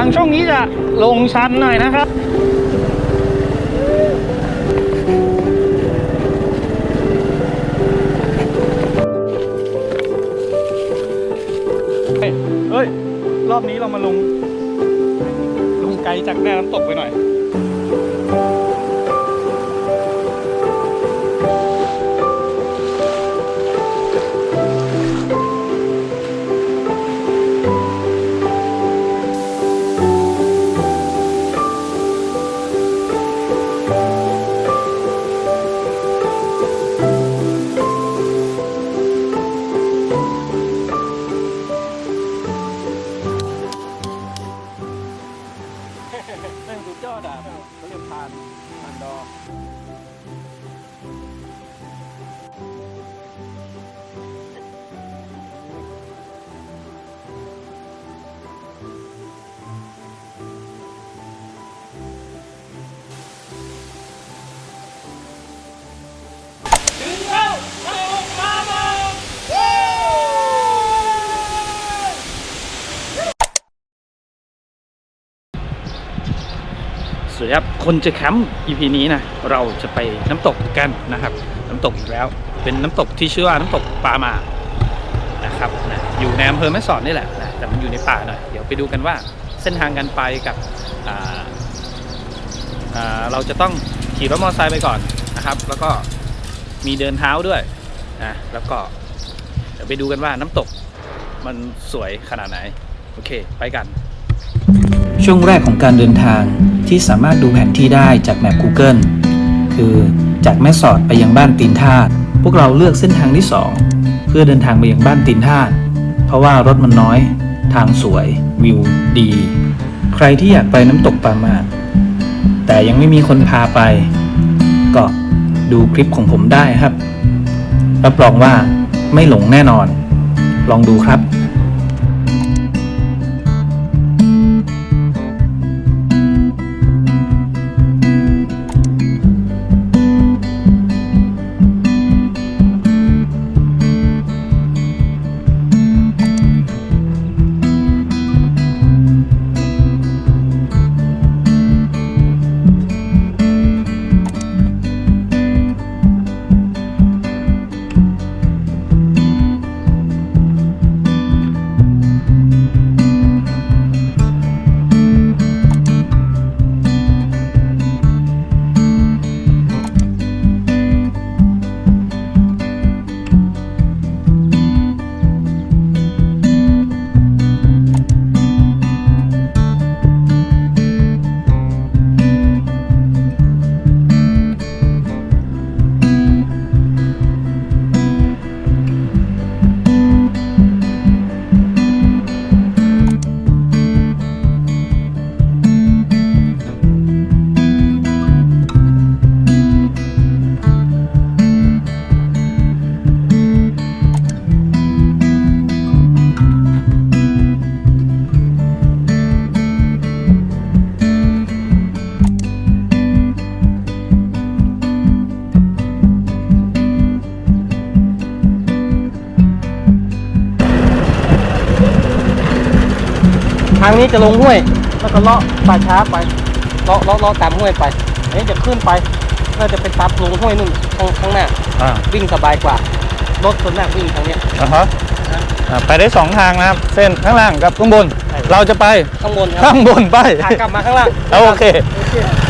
างช่วงนี้จะลงชันหน่อยนะครับเฮ้ยเฮ้ย รอบนี้เรามาลง ลงไกลจากแม่น้ำตกไปหน่อย ครับ คนจะแคมป์ EP นี้นะ เราจะไปน้ำตกกันนะครับ น้ำตกอีกแล้ว เป็นน้ำตกที่ชื่อว่าน้ำตกปามานะครับนะอยู่ในอำเภอแม่สอดนี่แหละนะแต่มันอยู่ในป่าหน่อย เดี๋ยวไปดูกันว่าเส้นทางการไปกับเราจะต้องขี่รถมอเตอร์ไซค์ไปก่อนนะครับ แล้วก็มีเดินเท้าด้วยนะแล้วก็เดี๋ยวไปดูกันว่าน้ำตกมันสวยขนาดไหน โอเค ไปกัน ช่วงแรกของการเดินทางที่สามารถดูแผนที่ได้จากแมป Google คือจากแม่สอดไปยังบ้านตีนทาดพวกเราเลือกเส้นทางที่ 2 เพื่อเดินทางไปยังบ้านตีนทาดเพราะว่ารถมันน้อย ทางสวย วิวดี ใครที่อยากไปน้ำตกปามาดแต่ยังไม่มีคนพาไป ก็ดูคลิปของผมได้ครับ รับรองว่าไม่หลงแน่นอน ลองดูครับางนี้จะลงห้วย แล้วก็เลาะป่าช้าไปเลาะเลาะเลาะตามห้วยไปอันนี้จะขึ้นไปน่าจะไปตัดลงห้วยนู่นข้างข้างหน้า อ่าวิ่งสบายกว่ารถส่วนมากวิ่งทางเนี้ย อ่าฮะอ่าไปได้สองทางนะครับ เส้นข้างล่างกับข้างบน ใช่ เราจะไปข้างบนครัข้างบนไป ขากลับมาข้างล่าง เอาโอเคอ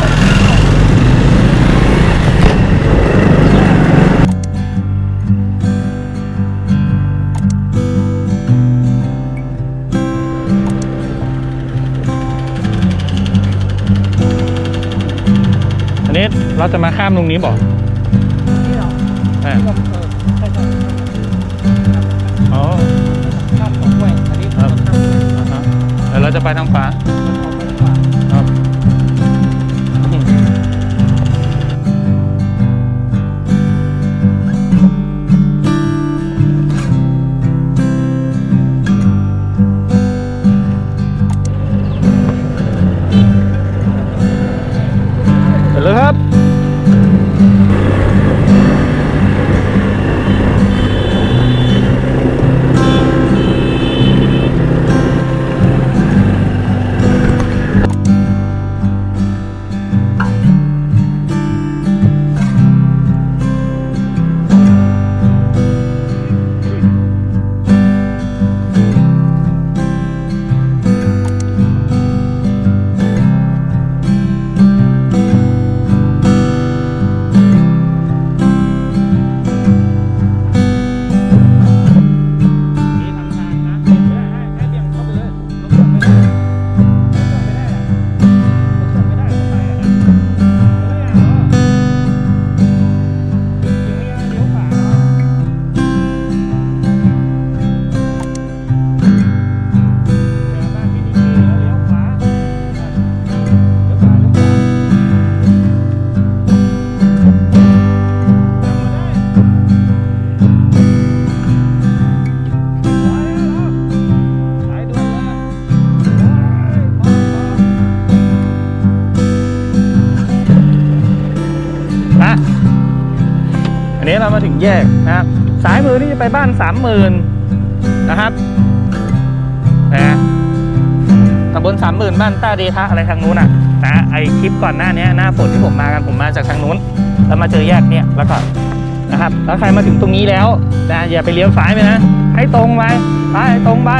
ันนี้ เราจะมาข้ามตรงนี้บอกนี่เหรออ่าที่เราเออใช่ใช่อ๋อข้ามของห้วยอันนี้ครัเราบข้ามห้วย อ่าฮะแล้วเราจะไปทางฟ้า แยกนะครับสายมือนี่จะไปบ้านสามหมื่นนะครับนะตำบลสามหมื่นบ้านต้าเดทะอะไรทางนู้นอะนะไอคลิปก่อนหน้านี้หน้าฝนที่ผมมากันผมมาจากทางนู้น แล้วมาเจอแยกเนี่ยแล้วก็นะครับแล้วใครมาถึงตรงนี้แล้วนะอย่าไปเลี้ยวซ้ายไปนะ ให้ตรงไปไปตรงไป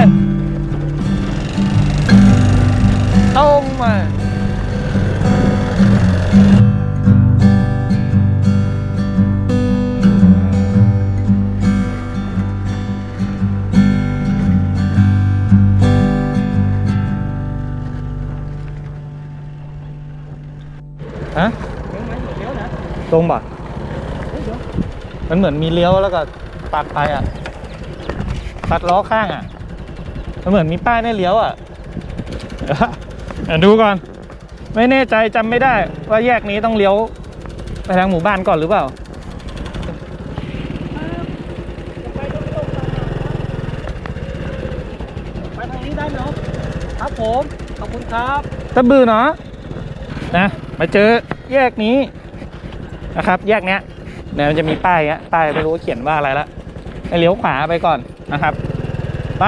ตรงไป เหมือนมีเลี้ยวแล้วก็ปัดไปอะปัดล้อข้างอะ มันเหมือนมีป้ายให้เลี้ยวอะเดี๋ยวเดี๋ยวดูก่อน ไม่แน่ใจจำไม่ได้ ว่าแยกนี้ต้องเลี้ยว ไปทางหมู่บ้านก่อนหรือเปล่าไปทางนี้ได้ไหมเนาะครับผม ขอบคุณครับตะบือเนาะนะมาเจอแยกนี้นะครับ แยกเนี้ย เดี๋ยวมันจะมีป้ายอะป้ายไม่รู้ว่าเขียนว่าอะไรละให้เลี้ยวขวาไปก่อนนะครับไป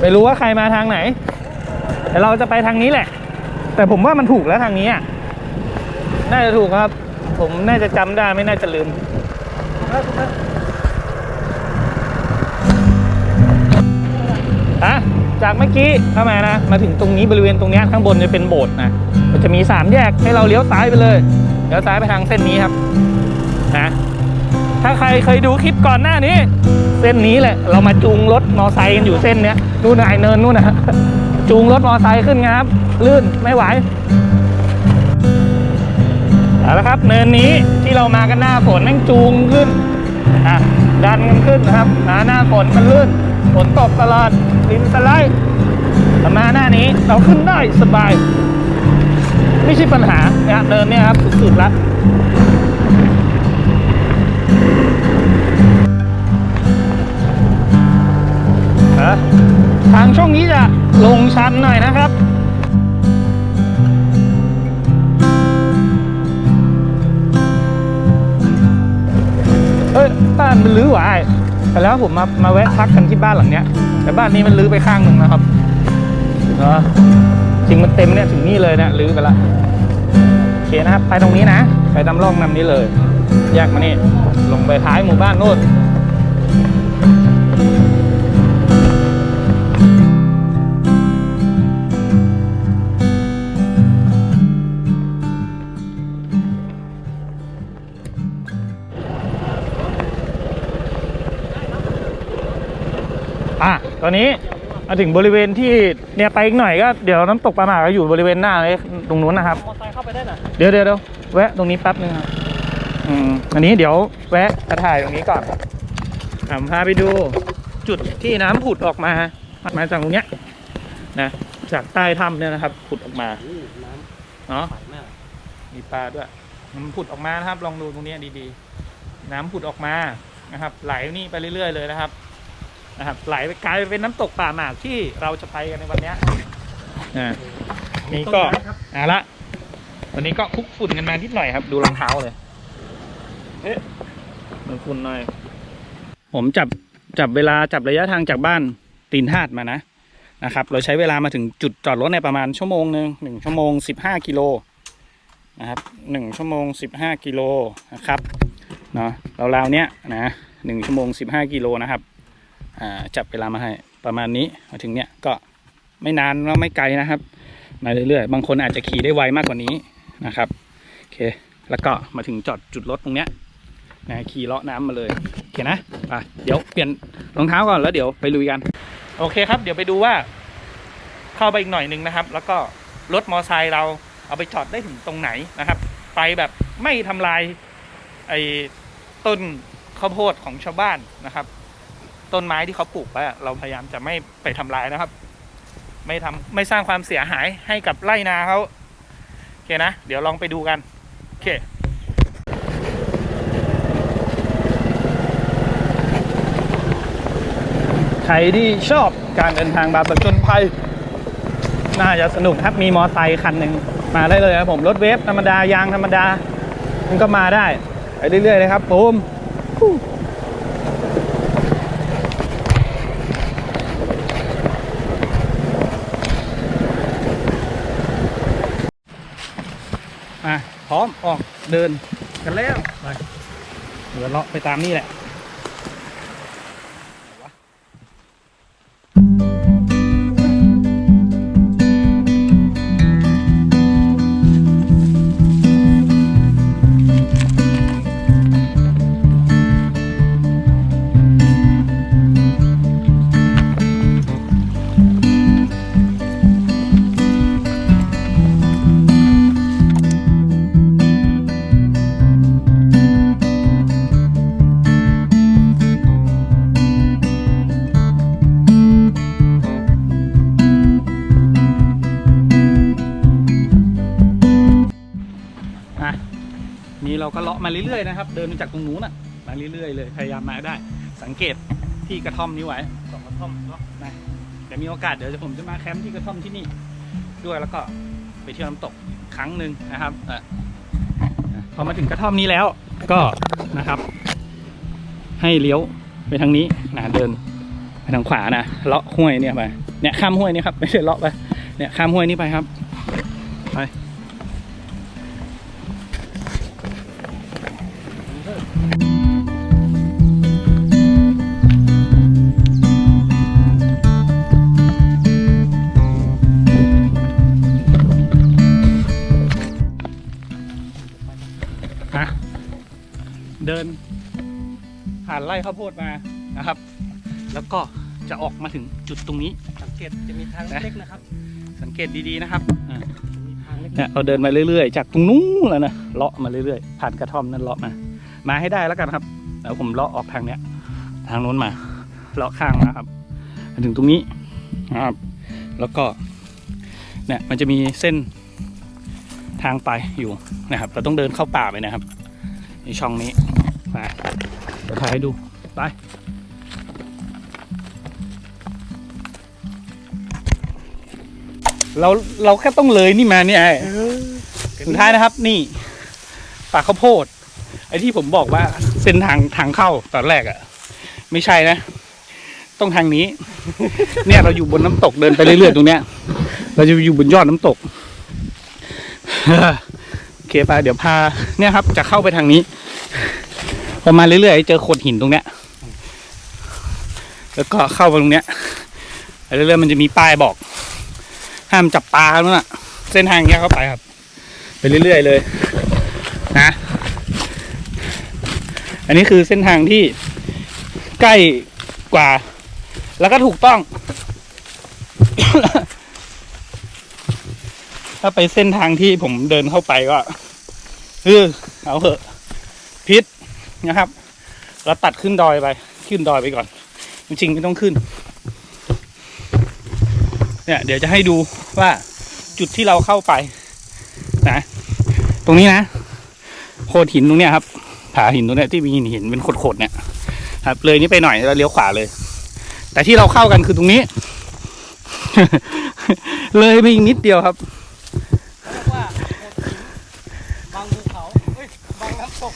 ไม่รู้ว่าใครมาทางไหน แต่เราจะไปทางนี้แหละ แต่ผมว่ามันถูกแล้วทางนี้อะน่าจะถูกครับ ผมน่าจะจำได้ไม่น่าจะลืมอะจากเมื่อกี้เข้ามานะ มาถึงตรงนี้บริเวณตรงนี้ข้างบนจะเป็นโบสถ์นะ มันจะมีสามแยกให้เราเลี้ยวซ้ายไปเลยเลี้ยวซ้ายไปทางเส้นนี้ครับนะถ้าใครเคยดูคลิปก่อนหน้านี้ เส้นนี้แหละ เรามาจูงรถมอไซค์กันอยู่เส้นเนี้ยนู่นน่ะไอเนินนู่นนะจูงรถมอไซค์ขึ้นครับ ลื่นไม่ไหวเอาละครับ เนินนี้ที่เรามากันหน้าฝนแม่งจูงขึ้นอะดันกันขึ้นนะครับหน้าหน้าฝนมันลื่นฝนตกตลอดดินสไลด์แต่มาหน้านี้เราขึ้นได้สบาย ไม่ใช่ปัญหานะครับเดินเนี่ยครับสุดๆแล้วฮะทางช่วงนี้จะลงชันหน่อยนะครับเอ้ยบ้านมันรื้อหวายแต่แล้วผมมามาแวะพักกันที่บ้านหลังเนี้ย แต่บ้านนี้มันรื้อไปข้างหนึ่งนะครับเนาะ จริงมันเต็มเนี่ยถึงนี่เลยเนะรื้อไปละโอเคนะครับ ไปตรงนี้นะ ไปตามร่องนำนี้เลยแยกมานี่ ลงไปท้ายหมู่บ้านโน่นอะตอนนี้ มาถึงบริเวณที่เนี่ยไปอีกหน่อยก็เดี๋ยวน้ำตกปลาหมากก็อยู่บริเวณหน้าเลยตรงนู้นนะครับมอไซค์เข้าไปได้น่ะเดี๋ยวเดี๋ยวเดี๋ยวแวะตรงนี้แป๊บนึงครับอืมอันนี้เดี๋ยวแวะกระถ่ายตรงนี้ก่อนอะพาไปดูจุดที่น้ำผุดออกมา มาจากตรงเนี้ยนะจากใต้ถ้ำเนี่ยนะครับผุดออกมาน้เนาะำใสมากมีปลาด้วยมันผุดออกมานะครับ ลองดูตรงเนี้ยดีๆ น้ำผุดออกมานะครับ ไหลนี่ไปเรื่อยๆเลยนะครับ นะครับไหลไปกลายเป็นน้ำตกป่าหมากที่เราจะไปกันในวันเนี้ยอ่านี่ก็ต้นไม้ครับเอาละวันนี้ก็คลุกฝุ่นกันมานิดหน่อยครับ ดูรองเท้าเลยเอ๊ะมันฝุ่นหน่อย ผมจับจับเวลาจับระยะทางจากบ้านตีนทาดมานะนะครับ เราใช้เวลามาถึงจุดจอดรถในประมาณชั่วโมงหนึ่งหนึ่งชั่วโมงสิบห้ากิโลนะครับหนึ่งชั่วโมงสิบห้ากิโลนะครับเนาะราวๆเนี้ยนะหนึ่งชั่วโมงสิบห้ากิโลนะครับอ่า จับเวลามาให้ประมาณนี้มาถึงเนี้ยก็ไม่นานแล้วไม่ไกลนะครับมาเรื่อยๆ บางคนอาจจะขี่ได้ไวมากกว่านี้นะครับโอเคแล้วก็มาถึงจอดจุดรถตรงเนี้ยนะขี่เลาะน้ำมาเลยโอเคนะไปเดี๋ยวเปลี่ยนรองเท้าก่อนแล้วเดี๋ยวไปลุยกัน โอเคครับ เดี๋ยวไปดูว่า เข้าไปอีกหน่อยหนึงนะครับ แล้วก็รถมอไซค์เราเอาไปจอดได้ถึงตรงไหนนะครับ ไปแบบไม่ทำลายไอ้ต้นข้าวโพดของชาวบ้านนะครับ ต้นไม้ที่เขาปลูกไว้เราพยายามจะไม่ไปทำลายนะครับ ไม่ทำไม่สร้างความเสียหายให้กับไร่นาเขาโอเคนะ เดี๋ยวลองไปดูกัน โอเคใครที่ชอบการเดินทางแบบผจญภัย น่าจะสนุกครับมีมอไซค์คันหนึ่งมาได้เลยครับผมรถเวฟธรรมดายางธรรมดา มันก็มาได้ ไปเรื่อยๆเลยครับปูมมาพร้อมออก เดินกันแล้วไปเดี๋ยวเลาะไปตามนี่แหละ มาเรื่อยๆนะครับ เดินมาจากตรงนู้นอะมาเรื่อยๆเลย พยายามมาได้ สังเกตที่กระท่อมนี้ไว้สองกระท่อมเนาะนะเดี๋ยวมีโอกาสเดี๋ยวผมจะมาแคมป์ที่กระท่อมที่นี่ ด้วยแล้วก็ไปเที่ยวน้ำตกครั้งหนึ่งนะครับอะพอมาถึงกระท่อมนี้แล้วก็นะครับ ให้เลี้ยวไปทางนี้นะเดินไปทางขวานะเลาะห้วยเนี่ยไปเนี่ยข้ามห้วยนี่ครับไม่ใช่เลาะไปเนี่ยข้ามห้วยนี้ไปครับ พดมานะครับ แล้วก็จะออกมาถึงจุดตรงนี้ สังเกตจะมีทางเล็กๆนะครับ สังเกตดีๆนะครับอ่าจะมีทางเล็กเนี่ยเราเดินมาเรื่อยๆ จากตรงนู้นแล้วนะเลาะมาเรื่อยๆ ผ่านกระท่อมนั้นเลาะมา มาให้ได้แล้วกันครับแล้วผมเลาะออกทางเนี้ย ทางนู้นมาเลาะข้างมาครับมาถึงตรงนี้นะครับ แล้วก็เนี่ยมันจะมีเส้นทางไปอยู่นะครับ เราต้องเดินเข้าป่าไปนะครับในช่องนี้มาเดี๋ยวถ่ายให้ดู ไปเราเราแค่ต้องเลยนี่มาเนี่ยไอ้สุดท้ายนะครับ นี่ป่าข้าวโพด ไอ้ที่ผมบอกว่าเส้นทางทางเข้าตอนแรกอะไม่ใช่นะ ต้องทางนี้ เนี่ยเราอยู่บนน้ำตกเดินไปเรื่อยๆตรงเนี้ย เราจะอยู่บนยอดน้ำตกโอเคไปเดี๋ยวพาเนี่ยครับ จะเข้าไปทางนี้ พอมาเรื่อยๆเจอโขดหินตรงเนี้ย แล้วก็เข้าไปตรงเนี้ยเรื่อยๆมันจะมีป้ายบอก ห้ามจับปลาครับนั่นน่ะ เส้นทางเนี้ยเข้าไปครับไปเรื่อยๆเลย นะ อันนี้คือเส้นทางที่ใกล้กว่า แล้วก็ถูกต้อง ถ้าไปเส้นทางที่ผมเดินเข้าไปก็เออเอาเหอะพิษนะครับ เราตัดขึ้นดอยไป ขึ้นดอยไปก่อน จริงๆไม่ต้องขึ้น เนี่ยเดี๋ยวจะให้ดูว่าจุดที่เราเข้าไปนะ ตรงนี้นะโขดหินตรงเนี้ยครับผาหินตรงเนี้ยที่มีหินหินเป็นโขดๆเนี่ย ครับ เลยนี้ไปหน่อยแล้วเลี้ยวขวาเลย แต่ที่เราเข้ากันคือตรงนี้ เลยไปอีกนิดเดียวครับๆเรียกว่าบางภูเขาเอ้ยบางน้ำตก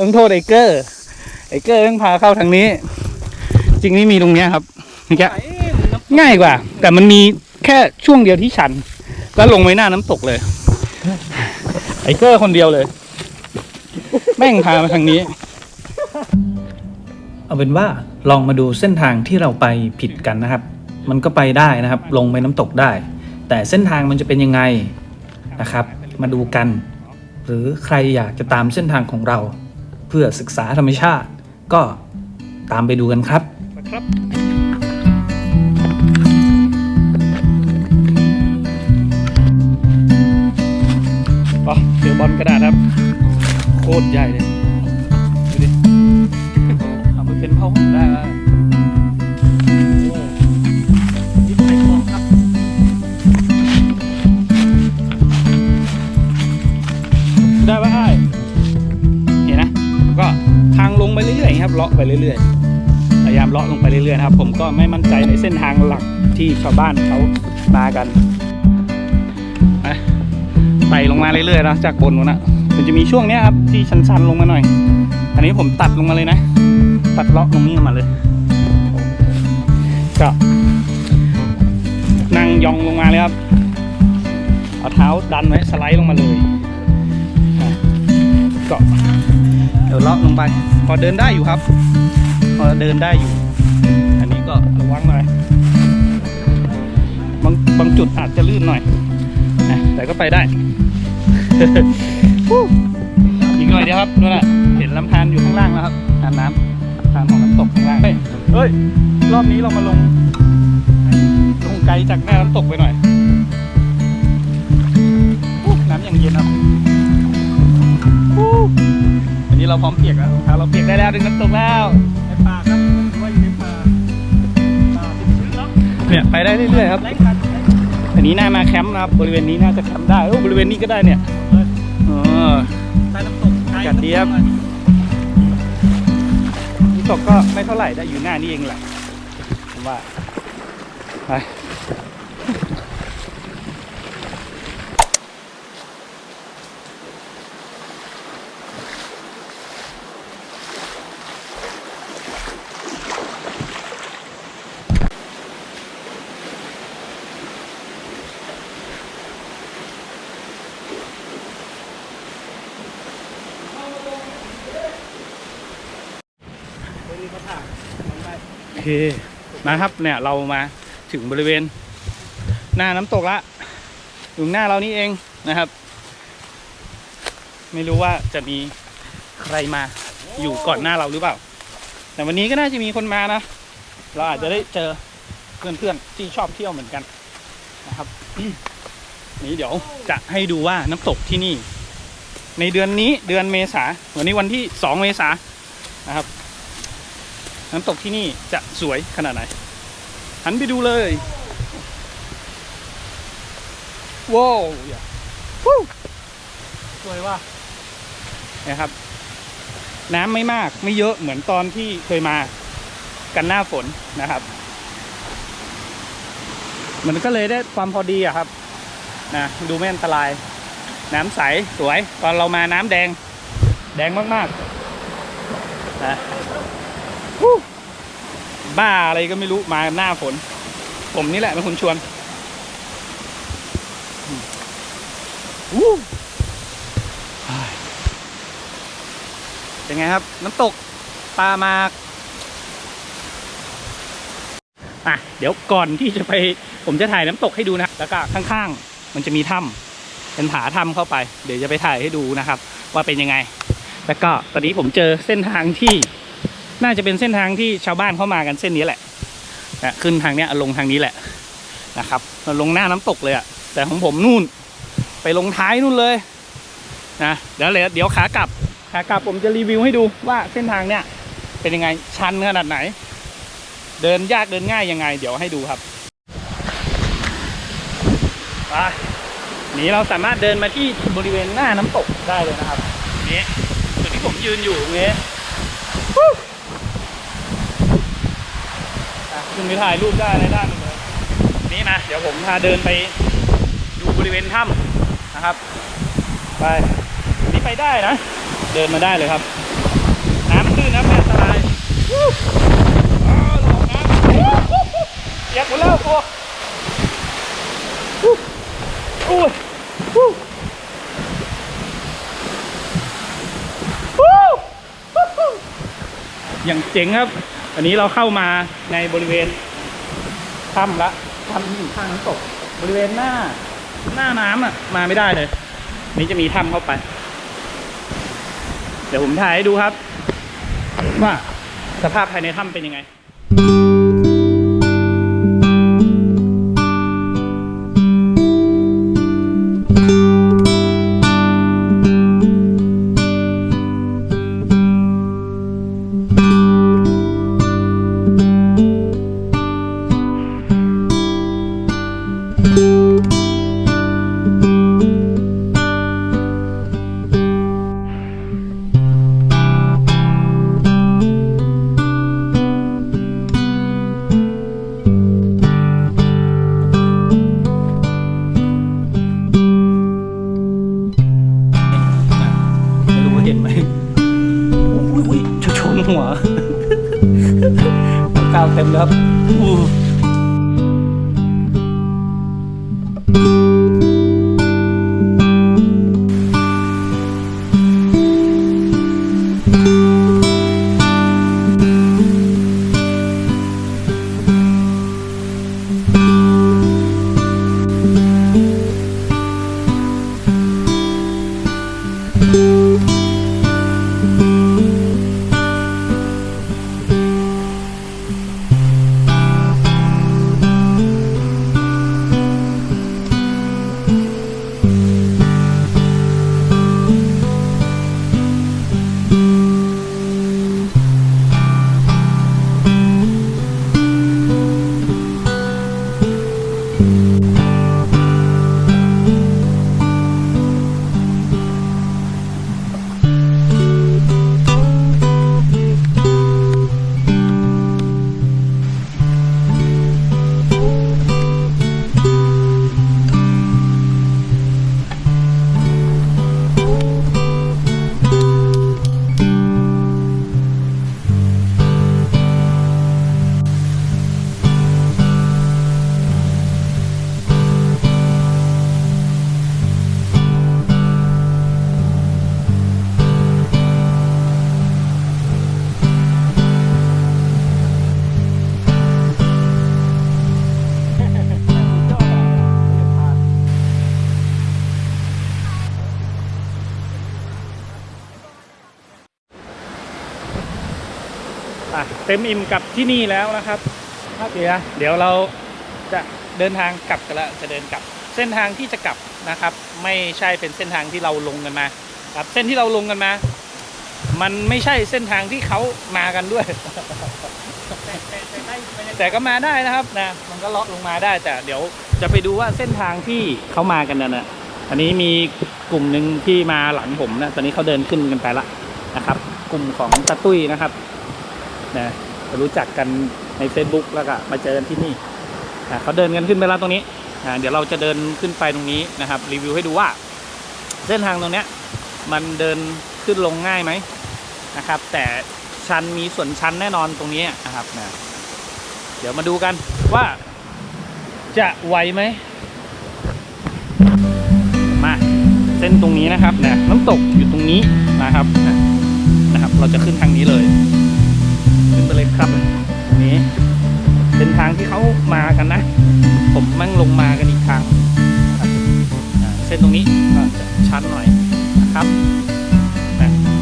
ต้องโทษไอเกอร์ไอเกอร์ต้องพาเข้าทางนี้ จริงนี่มีตรงเนี้ยครับเมื่อกี้ไหนมันน้ำตกง่ายกว่า แต่มันมีแค่ช่วงเดียวที่ชัน แล้วลงไปหน้าน้ำตกเลย ไอเกอร์คนเดียวเลย แม่งพามาทางนี้ เอาเป็นว่าลองมาดูเส้นทางที่เราไปผิดกันนะครับ มันก็ไปได้นะครับ ลงไปน้ำตกได้ แต่เส้นทางมันจะเป็นยังไงนะครับ มาดูกัน หรือใครอยากจะตามเส้นทางของเรา เพื่อศึกษาธรรมชาติ ก็ตามไปดูกันครับนะ ครับอ๋อเจอบอลกระดาษครับ โคตรใหญ่เลย ดูดิเอาไปเป็นผ้าห่มได้แล้วยึดไปกองครับได้ปะไอ้เห็นนะ ก็ทางลงไปเรื่อยๆครับ เลาะไปเรื่อยๆ เลาะลงไปเรื่อยๆนะครับ ผมก็ไม่มั่นใจในเส้นทางหลักที่ชาวบ้านเขามากันไปไต่ลงมาเรื่อยๆนะจากบนนู้นนะมันจะมีช่วงเนี้ยครับที่ชันๆลงมาหน่อย อันนี้ผมตัดลงมาเลยนะ ตัดเลาะตรงนี้มาเลยก็นั่งยองลงมาเลยครับ เอาเท้าดันไว้สไลด์ลงมาเลยก็เดี๋ยวเลาะลงไป พอเดินได้อยู่ครับ พอเดินได้อยู่ อันนี้ก็ระวังหน่อย บางบางจุดอาจจะลื่นหน่อยนะแต่ก็ไปได้ อีกหน่อยเดียวครับนู่นแหละเห็นลำธารอยู่ข้างล่างแล้วครับทานน้ำทานของน้ำตกข้างล่างเฮ้ยเฮ้ย รอบนี้เรามาลง ลงไกลจากหน้าน้ำตกไปหน่อยน้ำอย่างเย็นครับอู้อันนี้เราพร้อมเปียกแล้วรองเท้าเราเปียกได้แล้วถึงน้ำตกแล้ว ป่าครับว่าอยู่ในป่าป่าเป็นชื้นแล้วเนี่ยไปได้เรื่อยๆครับอันนี้น่ามาแคมป์นะครับบริเวณนี้น่าจะแคมป์ได้โอ้บริเวณนี้ก็ได้เนี่ยเออใต้น้ำตกกัดดีครับน้ำตกก็ไม่เท่าไหร่ได้อยู่หน้านี่เองแหละผมว่าไป นะครับเนี่ยเรามาถึงบริเวณ หน้าน้ำตกละอยู่หน้าเรานี่เองนะครับ ไม่รู้ว่าจะมีใครมาอยู่ก่อนหน้าเราหรือเปล่า แต่วันนี้ก็น่าจะมีคนมานะ เราอาจจะได้เจอเพื่อนๆที่ชอบเที่ยวเหมือนกันนะครับนี้เดี๋ยวจะให้ดูว่าน้ำตกที่นี่ ในเดือนนี้เดือนเมษาวันนี้วันที่สองเมษานะครับ น้ำตกที่นี่จะสวยขนาดไหน หันไปดูเลยว้าวอย่าวู้สวยว่ะนะครับ น้ำไม่มากไม่เยอะเหมือนตอนที่เคยมากันหน้าฝนนะครับมันก็เลยได้ความพอดีอะครับนะดูไม่อันตราย น้ำใสสวยตอนเรามาน้ำแดง แดงมากๆนะวู้ บ้าอะไรก็ไม่รู้มาหน้าฝน ผมนี่แหละเป็นคนชวนอืมอู้เฮ้ยเป็นไงครับ น้ำตกปลามากอะเดี๋ยวก่อนที่จะไป ผมจะถ่ายน้ำตกให้ดูนะแล้วก็ข้างๆ มันจะมีถ้ำเป็นผาถ้ำเข้าไป เดี๋ยวจะไปถ่ายให้ดูนะครับ ว่าเป็นยังไง แล้วก็ตอนนี้ผมเจอเส้นทางที่ น่าจะเป็นเส้นทางที่ชาวบ้านเข้ามากันเส้นนี้แหละนะขึ้นทางเนี้ยลงทางนี้แหละนะครับลงหน้าน้ำตกเลยอะแต่ของผมนู่น ไปลงท้ายนู่นเลยนะเดี๋ยวเลยเดี๋ยวขากลับขากลับผมจะรีวิวให้ดูว่าเส้นทางเนี้ยเป็นยังไงชันขนาดไหน เดินยากเดินง่ายยังไง เดี๋ยวให้ดูครับไปนี้เราสามารถเดินมาที่บริเวณหน้าน้ำตกได้เลยนะครับ นี่จุดที่ผมยืนอยู่ตรงนี้ อะขึ้นไปถ่ายรูปได้ในด้านหนึงเลยนี่นะ เดี๋ยวผมพาเดินไปดูบริเวณถ้ำนะครับ ไปนี่ไปได้นะ เดินมาได้เลยครับ น้ำตื้นนะไม่อันตรายลงน้ำเปียกหมดแล้วตัววู้อุ้ยวู้อู้อย่างเจ๋งครับ อันนี้เราเข้ามาในบริเวณถ้ำละถ้ำที่อยู่ข้างน้ำตก บริเวณหน้า หน้าน้ำอะ มาไม่ได้เลย นี่จะมีถ้ำเข้าไป เดี๋ยวผมถ่ายให้ดูครับ ว่าสภาพภายในถ้ำเป็นยังไง เต็มอิ่มกับที่นี่แล้วนะครับเดี๋ยวนะเดี๋ยวเราจะเดินทางกลับกันแล้วจะเดินกลับ เส้นทางที่จะกลับนะครับ ไม่ใช่เป็นเส้นทางที่เราลงกันมาครับเส้นที่เราลงกันมา มันไม่ใช่เส้นทางที่เขามากันด้วย แต่ก็มาได้นะครับนะมันก็เลาะลงมาได้แต่เดี๋ยวจะไปดูว่าเส้นทางที่เขามากันนะนะอันนี้มีกลุ่มหนึ่งที่มาหลังผมนะตอนนี้เขาเดินขึ้นกันไปละนะครับ กลุ่มของตะตุ้ยนะครับ นะรู้จักกันใน Facebook แล้วก็มาเจอกันที่นี่อะเขาเดินกันขึ้นไปแล้วตรงนี้อะเดี๋ยวเราจะเดินขึ้นไปตรงนี้นะครับ รีวิวให้ดูว่า เส้นทางตรงเนี้ยมันเดินขึ้นลงง่ายไหมนะครับ แต่ชันมีส่วนชันแน่นอนตรงนี้นะครับนะเดี๋ยวมาดูกันว่าจะไหวไหมมาเส้นตรงนี้นะครับนะน้ำตกอยู่ตรงนี้นะครับนะนะครับ เราจะขึ้นทางนี้เลย นะครับนี้เป็นทางที่เขามากันนะ ผมมั่งลงมากันอีกทางเส้นตรงนี้ก็จะชันหน่อยนะครับ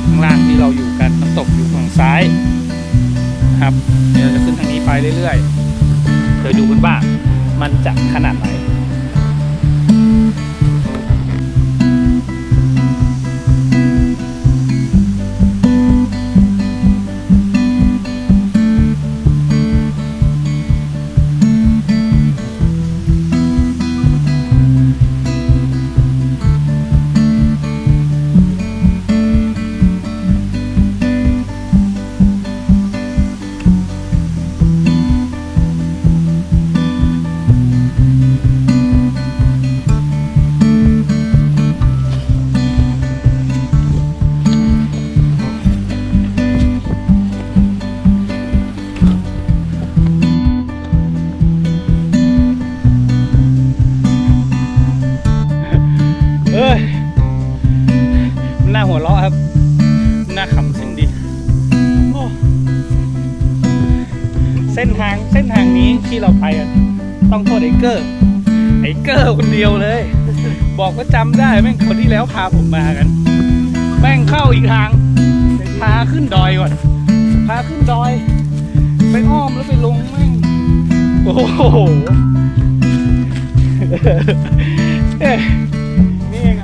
ข้างล่างที่เราอยู่กันน้ำตกอยู่ฝั่งซ้ายนะครับเดี๋ยวจะขึ้นทางนี้ไปเรื่อยๆเดี๋ยวดูกันว่ามันจะขนาดไหน ที่เราไปอะต้องโทษไอ้เกอร์ไอ้เกอร์คนเดียวเลย บอกว่าจำได้แม่งคนที่แล้วพาผมมากัน แม่งเข้าอีกทางพาขึ้นดอยก่อนพาขึ้นดอย ไปอ้อมแล้วไปลงแม่งโอ้โหนี่เอง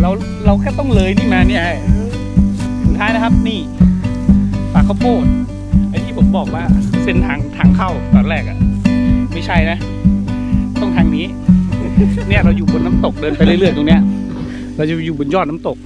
เราเราแค่ต้องเลยนี่มาเนี่ยสุดท้ายนะครับนี่ปากข้าวโพด บอกว่าเส้นทางทางเข้าตอนแรกอะไม่ใช่นะ ต้องทางนี้ เนี่ยเราอยู่บนน้ำตกเดินไปเรื่อยๆตรงเนี้ย เราจะอยู่บนยอดน้ำตก